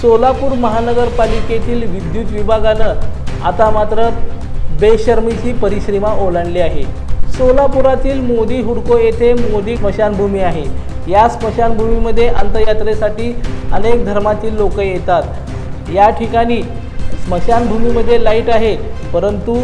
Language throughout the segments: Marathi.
सोलापूर महानगरपालिकेतील विद्युत विभागानं आता मात्र बेशर्मीची परिश्रमा ओलांडली आहे. सोलापुरातील मोदी हुडको येथे मोदी स्मशानभूमी आहे. या स्मशानभूमीमध्ये अंतयात्रेसाठी अनेक धर्मातील लोक येतात. या ठिकाणी स्मशानभूमीमध्ये लाइट आहे परंतु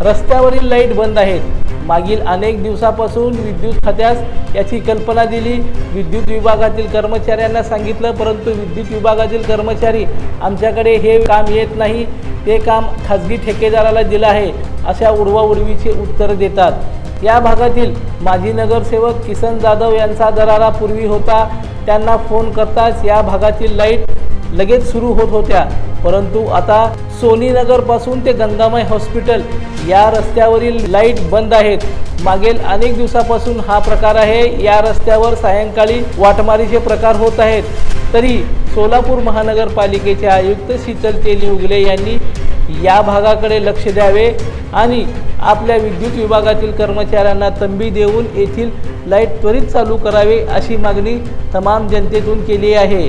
रस्त्यावरील लाइट बंद आहेत. मागील अनेक दिवसापासून विद्युत खात्यास याची कल्पना दिली. विद्युत विभागातील कर्मचाऱ्यांना सांगितलं परंतु विद्युत विभागातील कर्मचारी आमच्याकडे हे काम येत नाही. ते काम खाजगी ठेकेदाराला दिलं आहे अशा उडवाउडवीचे उत्तर देतात. या भागातील माजी नगरसेवक किसन जाधव यांचा दरारा पूर्वी होता. त्यांना फोन करताच या भागातील लाइट लगेच सुरू होत होत्या. परंतु आता सोनीनगरपासून ते गंगामय हॉस्पिटल या रस्त्यावरील लाइट बंद आहेत. मागील अनेक दिवसापासून हा प्रकार आहे. या रस्त्यावर सायंकाळी वाटमारीचे प्रकार होत आहेत. तरी सोलापूर महानगरपालिकेचे आयुक्त शीतल तेली उगले यांनी या भागाकडे लक्ष द्यावे आणि आपल्या विद्युत विभागातील कर्मचाऱ्यांना तंबी देऊन येथील लाइट त्वरित चालू करावे अशी मागणी तमाम जनतेतून केली आहे.